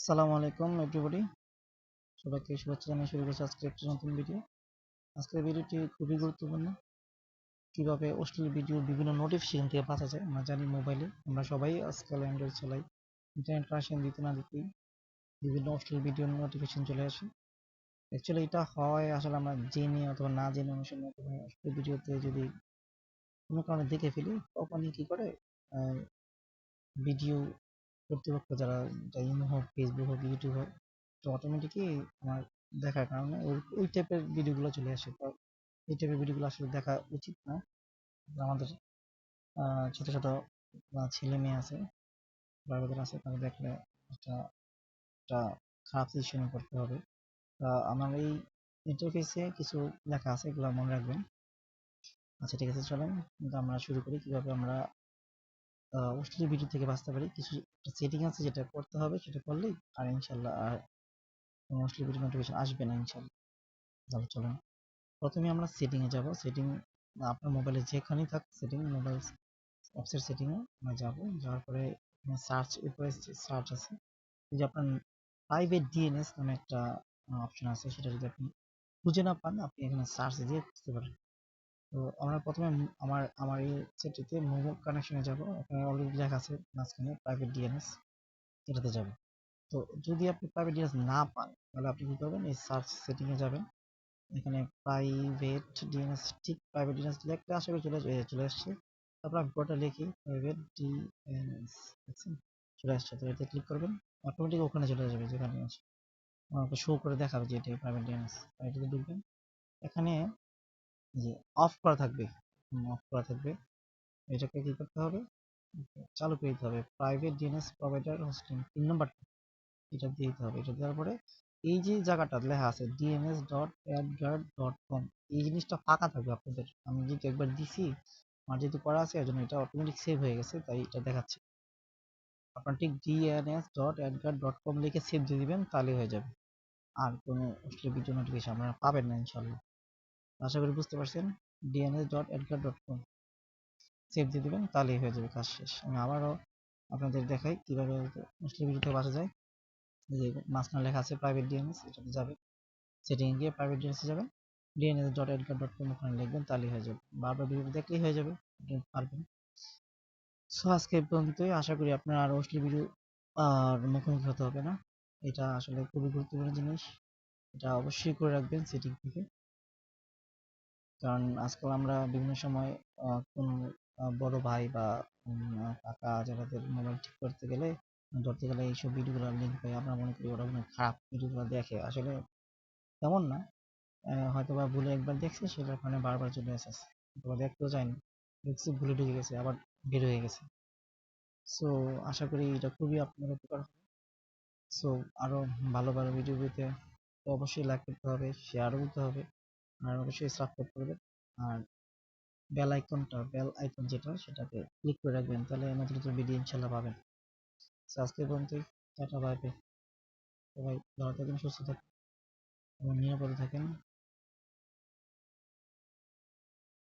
আসসালামু আলাইকুম এভরিবডি সবাইকে শুভেচ্ছা জানিয়ে শুরু করছি আজকে একটি নতুন ভিডিও আজকের ভিডিওটি খুবই গুরুত্বপূর্ণ। কীভাবে অশ্লীল ভিডিও বিভিন্ন নোটিফিকেশন থেকে বাঁচা যায়, আমরা জানি মোবাইলে আমরা সবাই আজকাল অ্যান্ড্রয়েড চালাই। ইন্টারনেট কানেকশন দিতে না দিতেই বিভিন্ন অশ্লীল ভিডিও নোটিফিকেশন চলে আসে। অ্যাকচুয়ালি এটা হয়, আসলে আমরা জেনে অথবা না জেনে অনেক সময় অশ্লীল ভিডিওতে যদি কোনো কারণে দেখে ফেলি তখনই কি করে ভিডিও কর্তৃপক্ষ, যারা ইমো হোক ফেসবুক হোক ইউটিউব হোক, তো অটোমেটিকই আমার দেখার কারণে ওই ওই টাইপের ভিডিওগুলো চলে আসে। তো এই টাইপের ভিডিওগুলো আসলে দেখা উচিত না। আমাদের ছোট ছোট ছেলে মেয়ে আছে বাচ্চাদের আছে, তারা দেখলে একটা একটা খারাপ সিচুয়েশনে করতে হবে। তা আমার এই ইন্টারফেসে কিছু লেখা আছে, এগুলো মনে রাখবেন। আচ্ছা ঠিক আছে, চলেন। আমরা শুরু করি কীভাবে আমরা অশ্লীল ভিডিও থেকে বাঁচতে পারি। কিছু সেটিং আছে যেটা করতে হবে, সেটা করলেই আর ইনশাল্লাহ আর অশ্লীল ভিডিও নোটিফিকেশন আসবে না ইনশাল্লাহ। তাহলে চলুন। প্রথমে আমরা সেটিংয়ে যাব। সেটিং আপনার মোবাইলে যেখানেই থাক সেটিং মোবাইল অ্যাপসের সেটিংয়ে আমরা যাব। যাওয়ার পরে সার্চ উপরে সার্চ আছে যে আপনার প্রাইভেট ডিএনএস নামে একটা অপশন আছে, সেটা যদি আপনি খুঁজে না পান, আপনি এখানে সার্চ দিয়ে খুঁজতে পারেন। তো আমরা প্রথমে আমার আমার এই সেটিতে মোমো কানেকশনে যাব। এখানে অলরেডি লেখা আছে মাঝখানে প্রাইভেট ডিএনএস এটাতে যাব। তো যদি আপনি প্রাইভেট ডিএনএস না পান, তাহলে আপনি কি করবেন? এই সার্চ সেটিংয়ে যাবেন। এখানে প্রাইভেট ডিএনএস ঠিক প্রাইভেট ডিএনএস লিখতে আসলে চলে চলে আসছে। তারপর আমি পুরোটা লিখি প্রাইভেট ডিএনএস দেখছেন? চলে আসছে, তো এতে ক্লিক করবেন। অটোমেটিক ওখানে চলে যাবে যেখানে আছে। আমাকে শো করে দেখাবে যে এটা প্রাইভেট ডিএনএস এটাতে ঢুকবেন। এখানে যে অফ করা থাকবে। অফ করা থাকবে। এটাকে কি করতে হবে? চালু করে দিতে হবে। প্রাইভেট ডিএনএস প্রোভাইডার হোস্টিং তিন নাম্বারটা এটা দিয়ে দিতে হবে। এটা দেওয়ার পরে এই যে জায়গাটা লেখা আছে DNS dot AdGuard dot com এই জিনিসটা ফাঁকা থাকবে আপনাদের। আমি যেহেতু একবার দিছি, আমার যেহেতু করা আছে, এর জন্য এটা অটোমেটিক সেভ হয়ে গেছে, তাই এটা দেখাচ্ছে। আপনার ঠিক DNS dot AdGuard dot com লিখে সেভ দিয়ে দিবেন তাহলে হয়ে যাবে। আর কোনো ভিডিও নোটিফিকেশন আপনারা পাবেন না ইনশাল্লাহ আশা করি বুঝতে পারছেন। DNS dot AdGuard dot com save দিয়ে দেবেন, তাহলেই হয়ে যাবে কাজ শেষ। আমি আবারও আপনাদের দেখাই কীভাবে মুসলিম বিরুদ্ধে বাঁচা যায়। যে মাঝখানে লেখা আছে প্রাইভেট ডিএনএস এটাতে যাবে সেটিংয়ে গিয়ে প্রাইভেট ডিএনএসে যাবেন। DNS dot AdGuard dot com ওখানে লিখবেন, তাহলেই হয়ে যাবে। বারবার ভিডিও দেখলেই হয়ে যাবে পারবেন। সো আজকে পর্যন্তই। আশা করি আপনার আর অশ্লীল ভিডিও আর মুখোমুখি হতে হবে না। এটা আসলে খুবই গুরুত্বপূর্ণ জিনিস। এটা অবশ্যই করে রাখবেন সেটিং থেকে। কারণ আজকাল আমরা বিভিন্ন সময় কোন বড় ভাই বা কাকা যাদের মোবাইল ঠিক করতে গেলে, ধরতে গেলে এইসব ভিডিওগুলো লিঙ্ক পাই আমরা মনে করি ওরা মনে খারাপ ভিডিওগুলো দেখে। আসলে তেমন না। হয়তো বা ভুলে একবার দেখছে সেটা ওখানে বারবার চলে এসেছে অথবা দেখতেও যায়নি দেখছি, ভুলে ঢুকে গেছে, আবার বের হয়ে গেছে। সো আশা করি এটা খুবই আপনার উপকার হবে। সো আরও ভালো ভালো ভিডিও পেতে অবশ্যই লাইক করতে হবে শেয়ারও দিতে হবে। আর অবশ্যই সাবস্ক্রাইব করবেন আর বেল আইকনটা বেল আইকন যেটা, সেটাকে ক্লিক করে রাখবেন, তাহলে নতুন নতুন ভিডিও ইনশাল্লাহ পাবেন। আজকে পর্যন্তই, টাটা বাই বাই সবাই ভালো থাকেন সুস্থ থাকেন এবং নিরাপদে থাকেন।